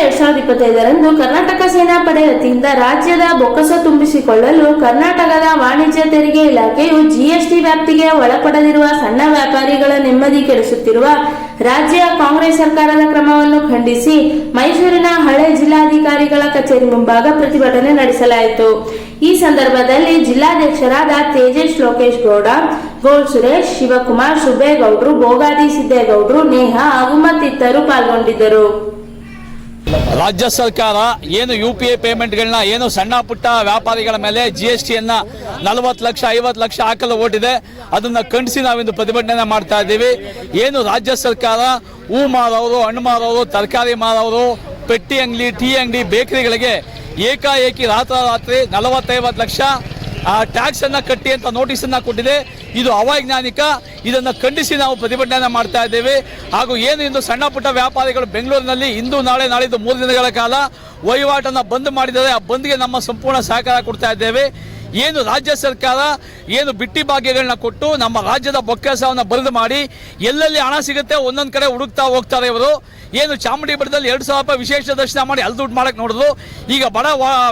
ಎರಡ್ ಸಾವಿರದ ಇಪ್ಪತ್ತೈದರಂದು ಕರ್ನಾಟಕ ಸೇನಾ ಪಡೆ ವತಿಯಿಂದ ರಾಜ್ಯದ ಬೊಕ್ಕಸ ತುಂಬಿಸಿಕೊಳ್ಳಲು ಕರ್ನಾಟಕದ ವಾಣಿಜ್ಯ ತೆರಿಗೆ ಇಲಾಖೆಯು ಜಿಎಸ್ಟಿ ವ್ಯಾಪ್ತಿಗೆ ಒಳಪಡದಿರುವ ಸಣ್ಣ ವ್ಯಾಪಾರಿಗಳ ನೆಮ್ಮದಿ ಕೆಡಿಸುತ್ತಿರುವ ರಾಜ್ಯ ಕಾಂಗ್ರೆಸ್ ಸರ್ಕಾರದ ಕ್ರಮವನ್ನು ಖಂಡಿಸಿ ಮೈಸೂರಿನ ಹಳೆ ಜಿಲ್ಲಾಧಿಕಾರಿಗಳ ಕಚೇರಿ ಮುಂಭಾಗ ಪ್ರತಿಭಟನೆ ನಡೆಸಲಾಯಿತು. ಈ ಸಂದರ್ಭದಲ್ಲಿ ಜಿಲ್ಲಾಧ್ಯಕ್ಷರಾದ ತೇಜೇಶ್ ಲೋಕೇಶ್ ಗೌಡ ಗೋಲ್ ಸುರೇಶ್, ಶಿವಕುಮಾರ್ ಸುಬ್ಬೇಗೌಡ್ರು, ಬೋಗಾದಿ ಸಿದ್ದೇಗೌಡ್ರು, ನೇಹಾ ಹಾಗೂ ಮತ್ತಿತರರು ಪಾಲ್ಗೊಂಡಿದ್ದರು. ರಾಜ್ಯ ಸರ್ಕಾರ ಏನು ಯು ಪಿ ಐ ಪೇಮೆಂಟ್ಗಳನ್ನ ಏನು ಸಣ್ಣ ಪುಟ್ಟ ವ್ಯಾಪಾರಿಗಳ ಮೇಲೆ ಜಿ ಎಸ್ ಟಿಯನ್ನ ನಲವತ್ತು ಲಕ್ಷ, ಐವತ್ತು ಲಕ್ಷ ಹಾಕಲು ಓಟಿದೆ. ಅದನ್ನ ಖಂಡಿಸಿ ನಾವಿಂದು ಪ್ರತಿಭಟನೆ ಮಾಡ್ತಾ ಇದ್ದೀವಿ. ಏನು ರಾಜ್ಯ ಸರ್ಕಾರ, ಹೂ ಮಾರೋರು, ಹಣ್ಣು ಮಾರೋರು, ತರಕಾರಿ ಮಾರೋರು, ಪೆಟ್ಟಿ ಅಂಗಡಿ, ಟೀ ಅಂಗಡಿ, ಬೇಕರಿಗಳಿಗೆ ಏಕಾಏಕಿ ರಾತ್ರೋರಾತ್ರಿ ನಲವತ್ತೈವತ್ತು ಲಕ್ಷ ಆ ಟ್ಯಾಕ್ಸ್ ಅನ್ನ ಕಟ್ಟಿ ಅಂತ ನೋಟಿಸ್ ಅನ್ನ ಕೊಟ್ಟಿದೆ. ಇದು ಅವೈಜ್ಞಾನಿಕ. ಇದನ್ನು ಖಂಡಿಸಿ ನಾವು ಪ್ರತಿಭಟನೆ ಮಾಡ್ತಾ ಇದ್ದೇವೆ. ಹಾಗೂ ಏನು ಇಂದು ಸಣ್ಣ ಪುಟ್ಟ ವ್ಯಾಪಾರಿಗಳು ಬೆಂಗಳೂರಿನಲ್ಲಿ ಇಂದು, ನಾಳೆ, ನಾಳಿದ್ದು ಮೂರು ದಿನಗಳ ಕಾಲ ವಹಿವಾಟನ್ನು ಬಂದ್ ಮಾಡಿದರೆ ಆ ಬಂದ್ಗೆ ನಮ್ಮ ಸಂಪೂರ್ಣ ಸಹಕಾರ ಕೊಡ್ತಾ ಇದ್ದೇವೆ. ಏನು ರಾಜ್ಯ ಸರ್ಕಾರ ಏನು ಬಿಟ್ಟಿ ಭಾಗ್ಯಗಳನ್ನ ಕೊಟ್ಟು ನಮ್ಮ ರಾಜ್ಯದ ಬೊಕ್ಕಸವನ್ನು ಬರೆದು ಮಾಡಿ ಎಲ್ಲೆಲ್ಲಿ ಹಣ ಸಿಗುತ್ತೆ ಒಂದೊಂದು ಕಡೆ ಹುಡುಕ್ತಾ ಹೋಗ್ತಾರೆ ಇವರು. ಏನು ಚಾಮುಂಡಿ ಬೆಟ್ಟದಲ್ಲಿ ಎರಡು ಸಾವಿರ ರೂಪಾಯಿ ವಿಶೇಷ ದರ್ಶನ ಮಾಡಿ ಅಲ್ಲಿ ದುಡ್ಡು ಮಾಡಕ್ಕೆ ನೋಡಿದ್ರು. ಈಗ ಬಡ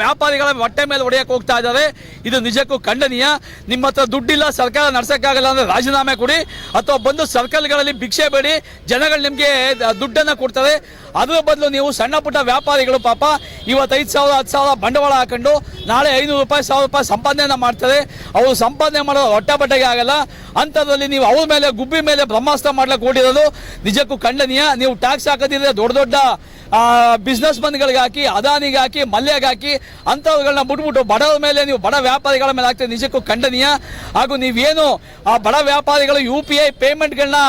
ವ್ಯಾಪಾರಿಗಳ ಹೊಟ್ಟೆ ಮೇಲೆ ಹೊಡೆಯಕ್ಕೆ ಹೋಗ್ತಾ ಇದ್ದಾರೆ. ಇದು ನಿಜಕ್ಕೂ ಖಂಡನೀಯ. ನಿಮ್ಮ ಹತ್ರ ದುಡ್ಡಿಲ್ಲ, ಸರ್ಕಾರ ನಡೆಸೋಕ್ಕಾಗಲ್ಲ ಅಂದ್ರೆ ರಾಜೀನಾಮೆ ಕೊಡಿ. ಅಥವಾ ಬಂದು ಸರ್ಕಲ್ಗಳಲ್ಲಿ ಭಿಕ್ಷೆ ಬೇಡಿ. ಜನಗಳು ನಿಮಗೆ ದುಡ್ಡನ್ನು ಕೊಡ್ತಾರೆ. ಅದರ ಬದಲು ನೀವು ಸಣ್ಣ ಪುಟ್ಟ ವ್ಯಾಪಾರಿಗಳು ಪಾಪ. ಇವತ್ತು ಐದು ಸಾವಿರ, ಹತ್ತು ಸಾವಿರ ಬಂಡವಾಳ ಹಾಕೊಂಡು ನಾಳೆ ಐನೂರು ರೂಪಾಯಿ, ಸಾವಿರ ರೂಪಾಯಿ ಸಂಪಾದನೆಯನ್ನ ಮಾಡ್ತಾರೆ ಅವರು ಸಂಪಾದನೆ ಮಾಡೋದು ಹೊಟ್ಟೆ ಆಗಲ್ಲ. ಅಂಥದ್ರಲ್ಲಿ ನೀವು ಅವ್ರ ಮೇಲೆ, ಗುಬ್ಬಿ ಮೇಲೆ ಬ್ರಹ್ಮಾಸ್ತ್ರ ಮಾಡ್ಲಿಕ್ಕೆ ಓಡಿರೋದು ನಿಜಕ್ಕೂ ಖಂಡನೀಯ. ನೀವು ಟ್ಯಾಕ್ಸ್ ಹಾಕೋದಿದ್ರೆ ದೊಡ್ಡ ದೊಡ್ಡ ಬಿಸ್ನೆಸ್ ಮನ್ಗಳಿಗೆ ಹಾಕಿ, ಅದಾನಿಗೆ ಹಾಕಿ, ಮಲ್ಯಗೆ ಹಾಕಿ ಅಂಥವುಗಳನ್ನ ಬಿಟ್ಬಿಟ್ಟು ಬಡವರ ಮೇಲೆ ನೀವು ಬಡ ವ್ಯಾಪಾರಿಗಳ ಮೇಲೆ ಹಾಕ್ತೀರಿ. ನಿಜಕ್ಕೂ ಖಂಡನೀಯ. ಹಾಗೂ ನೀವೇನು ಆ ಬಡ ವ್ಯಾಪಾರಿಗಳು ಯು ಪಿ ಐ ಪೇಮೆಂಟ್ಗಳನ್ನ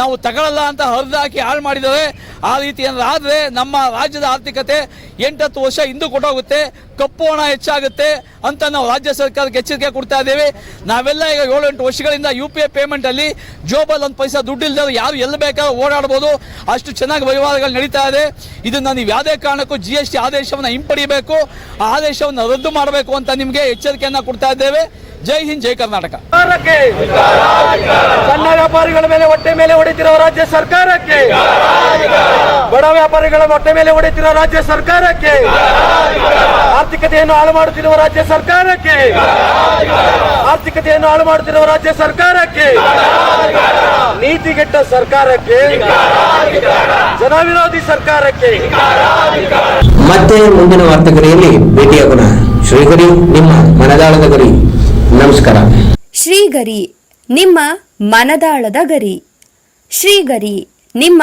ನಾವು ತಗೊಳ್ಳಲ್ಲ ಅಂತ ಹರಿದು ಹಾಕಿ ಹಾಳು ಮಾಡಿದ್ದಾರೆ ಆ ರೀತಿ ಏನಾದ್ರೂ ಆದರೆ ನಮ್ಮ ರಾಜ್ಯದ ಆರ್ಥಿಕತೆ ಎಂಟತ್ತು ವರ್ಷ ಹಿಂದೂ ಕೊಟ್ಟೋಗುತ್ತೆ. ಕಪ್ಪು ಹಣ ಹೆಚ್ಚಾಗುತ್ತೆ ಅಂತ ನಾವು ರಾಜ್ಯ ಸರ್ಕಾರಕ್ಕೆ ಎಚ್ಚರಿಕೆ ಕೊಡ್ತಾ ಇದ್ದೇವೆ. ನಾವೆಲ್ಲ ಈಗ ಏಳು ಎಂಟು ವರ್ಷಗಳಿಂದ ಯು ಪಿ ಐ ಪೇಮೆಂಟಲ್ಲಿ ಜೋಬಲ್ ಒಂದು ಪೈಸಾ ದುಡ್ಡು ಇಲ್ಲದೆ ಯಾರು ಎಲ್ಲಿ ಬೇಕಾದ್ರೂ ಓಡಾಡ್ಬೋದು. ಅಷ್ಟು ಚೆನ್ನಾಗಿ ವ್ಯವಹಾರಗಳು ನಡೀತಾ ಇದೆ. ಇದನ್ನು ನೀವು ಯಾವುದೇ ಕಾರಣಕ್ಕೂ ಜಿ ಎಸ್ ಟಿ ಆದೇಶವನ್ನು ಹಿಂಪಡಿಬೇಕು. ಆ ಆದೇಶವನ್ನು ರದ್ದು ಮಾಡಬೇಕು ಅಂತ ನಿಮಗೆ ಎಚ್ಚರಿಕೆಯನ್ನು ಕೊಡ್ತಾ ಇದ್ದೇವೆ. ಜೈ ಹಿಂದ್, ಜೈ ಕರ್ನಾಟಕ. ಸಣ್ಣ ವ್ಯಾಪಾರಿಗಳ ಮೇಲೆ ಹೊಟ್ಟೆ ಮೇಲೆ ಹೊಡಿತಿರುವ ರಾಜ್ಯ ಸರ್ಕಾರಕ್ಕೆ. ಬಡ ವ್ಯಾಪಾರಿಗಳ ಮೊಟ್ಟೆ ಮೇಲೆ ಹೊಡೆಯುತ್ತಿರುವ ರಾಜ್ಯ ಸರ್ಕಾರಕ್ಕೆ ಆರ್ಥಿಕತೆಯನ್ನು ಹಾಳು ಮಾಡುತ್ತಿರುವ ರಾಜ್ಯ ಸರ್ಕಾರಕ್ಕೆ ಆರ್ಥಿಕತೆಯನ್ನು ಹಾಳು ಮಾಡುತ್ತಿರುವ ರಾಜ್ಯ ಸರ್ಕಾರಕ್ಕೆ ನೀತಿಗೆಟ್ಟ ಸರ್ಕಾರಕ್ಕೆ ಜನವಿರೋಧಿ ಸರ್ಕಾರಕ್ಕೆ. ಮತ್ತೆ ಮುಂದಿನ ವಾರ್ತೆಗರಿಯಲ್ಲಿ ಭೇಟಿಯಾಗೋಣ ಶ್ರೀಗರಿ ನಿಮ್ಮ ಮನದಾಳದ ಗರಿ. ನಮಸ್ಕಾರ. ಶ್ರೀಗರಿ ನಿಮ್ಮ ಮನದಾಳದ ಗರಿ. ಶ್ರೀಗರಿ ನಿಮ್ಮ